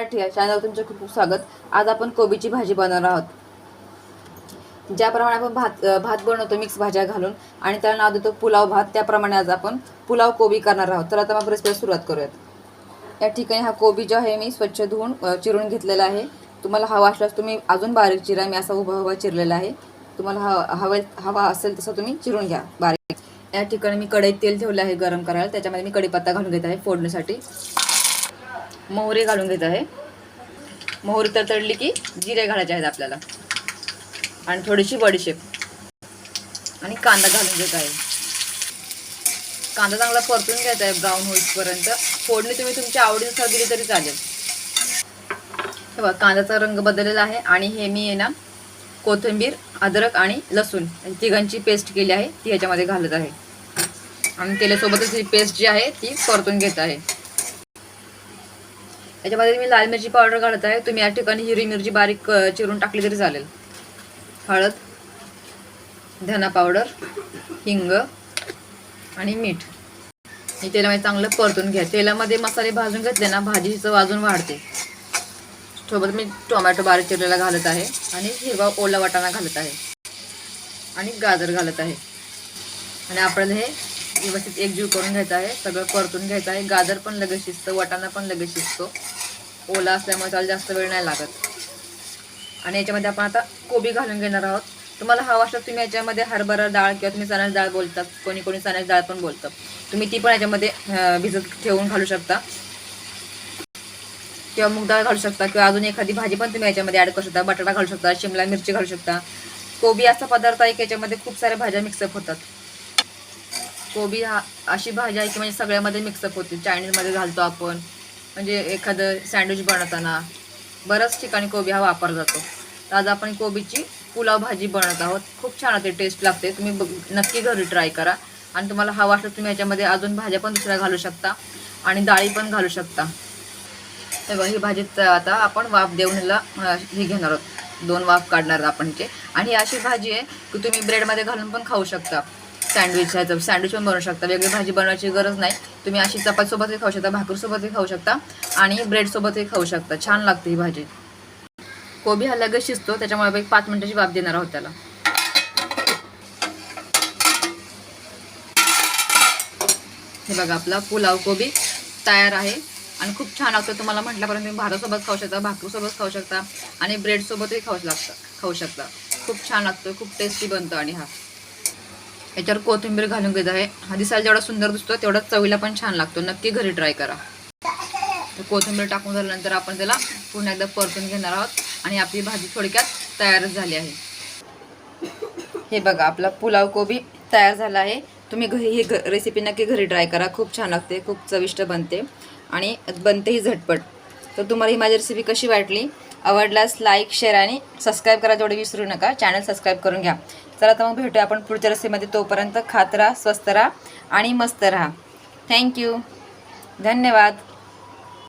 मराठी या चॅनलवर तुमचं खूप खूप स्वागत. आज आपण कोबीची भाजी बनवणार आहोत. ज्याप्रमाणे आपण भात भात बनवतो मिक्स भाज्या घालून आणि त्याला नाव देतो पुलाव भात त्याप्रमाणे आज आपण पुलाव कोबी करणार आहोत. तर आता मग रेसिपीला सुरुवात करूयात. या ठिकाणी हा कोबी जो आहे मी स्वच्छ धुवून चिरून घेतलेला आहे. तुम्हाला हवा असल्यास तुम्ही अजून बारीक चिरा मी असा उभा उभा चिरलेला आहे. तुम्हाला ह हवा हवा असेल तसं तुम्ही चिरून घ्या बारीक. या ठिकाणी मी कढईत तेल ठेवलं आहे गरम करायला. त्याच्यामध्ये मी कढीपत्ता घालून घेत आहे फोडण्यासाठी मोहरी घालून घेत आहे. मोहरी तर तळली की जिरे घालायचे आहेत आपल्याला. आणि थोडीशी बडीशेप. आणि कांदा घालून घेत आहे. कांदा चांगला परतून घ्यायचा आहे ब्राऊन होईपर्यंत. फोडणी तुम्ही तुमच्या आवडीनुसार दिली तरी चालेल. हे बघा कांद्याचा रंग बदललेला आहे आणि हे मी आहे ना कोथिंबीर अद्रक आणि लसूण तिघांची पेस्ट केली आहे. ती ह्याच्यामध्ये घालत आहे. आणि तेलासोबतच ही पेस्ट जी आहे ती परतून घेत आहे. याच्यामध्ये मी लाल मिरची पावडर घालत आहे. तुम्ही या ठिकाणी हिरवी मिरची बारीक चिरून टाकली तरी चालेल. हळद धना पावडर हिंग आणि मीठ. हे तेलामध्ये चांगलं परतून घ्या. तेलामध्ये मसाले भाजून घेतले ना भाजीचं चव अजून वाढते. सोबत मी टोमॅटो बारीक चिरलेला घालत आहे आणि हिरवा ओला वाटाणा घालत आहे. आणि गाजर घालत आहे. आणि आपल्याला हे व्यवस्थित एकजीव करून घ्यायचा आहे. सगळं परतून घ्यायचं आहे. गाजर पण लगेच शिजतं. वाटाणा पण लगेच शिजतो. ओला असल्यामुळे त्याला जास्त वेळ नाही लागत. आणि याच्यामध्ये आपण आता कोबी घालून घेणार आहोत. तुम्हाला हवा असल्यास तुम्ही याच्यामध्ये हरभरा डाळ किंवा तुम्ही चण्याची डाळ बोलतात. कोणी कोणी चण्याची डाळ पण बोलतं तुम्ही ती पण याच्यामध्ये भिजत ठेवून घालू शकता. किंवा मूग डाळ घालू शकता. किंवा अजून एखादी भाजी पण तुम्ही याच्यामध्ये ॲड करू शकता. बटाटा घालू शकता. शिमला मिरची घालू शकता. कोबी असा पदार्थ आहे की याच्यामध्ये खूप साऱ्या भाज्या मिक्सअप होतात. कोबी हा अशी भाजी आहे की म्हणजे सगळ्यामध्ये मिक्सअप होते. चायनीजमध्ये घालतो आपण. म्हणजे एखादं सँडविच बनवताना बऱ्याच ठिकाणी कोबी हा वापर जातो. तर आज आपण कोबीची पुलाव भाजी बनवत आहोत. खूप छान होते टेस्ट लागते. तुम्ही बघ- नक्की घरी ट्राय करा. आणि तुम्हाला हवा असलं तुम्ही याच्यामध्ये अजून भाज्या पण दुसऱ्या घालू शकता. आणि डाळी पण घालू शकता. हे बघा ही भाजी आता आपण वाफ देऊन हे घेणार आहोत. दोन वाफ काढणार आपण ते आणि ही अशी भाजी आहे की तुम्ही ब्रेडमध्ये घालून पण खाऊ शकता. सँडविच ह्याचं सँडविच पण बनवू शकता. वेगळी भाजी बनवायची गरज नाही. तुम्ही अशी चपातीसोबतही खाऊ शकता भाकरीसोबतही खाऊ शकता आणि ब्रेडसोबतही खाऊ शकता. छान लागते ही भाजी. कोबी हा लगेच शिजतो त्याच्यामुळे एक पाच मिनिटाची वाफ देणार आहोत त्याला. हे बघा आपला पुलाव कोबी तयार आहे आणि खूप छान लागतो. तुम्हाला म्हटल्यापर्यंत तुम्ही भातासोबत खाऊ शकता भाकरीसोबत खाऊ शकता आणि ब्रेडसोबतही खाऊ लागतं खाऊ शकता. खूप छान लागतो खूप टेस्टी बनतो आणि हा. याच्यावर कोथिंबीर घालून घेत आहे. हा दिसायला जेवढा सुंदर दिसतो तेवढा चवीला पण छान लागतो. नक्की घरी ट्राय करा. तर कोथिंबीर टाकून झाल्यानंतर आपण त्याला पुन्हा एकदा परतून घेणार आहोत. आणि आपली भाजी थोडक्यात तयारच झाली आहे. हे बघा आपला पुलाव कोबी तयार झाला आहे. तुम्ही घरी ही घ रेसिपी नक्की घरी ट्राय करा. खूप छान लागते खूप चविष्ट बनते. आणि बनतेही झटपट. तर तुम्हाला ही माझी रेसिपी कशी वाटली? आवडल्यास लाईक शेअर आणि सबस्क्राईब करा. जेवढे विसरू नका चॅनल सबस्क्राईब करून घ्या. चला तर मग भेटूया आपण पुढच्या रेसिपीमध्ये तोपर्यंत खात राहा स्वस्त राहा आणि मस्त राहा. थँक्यू धन्यवाद.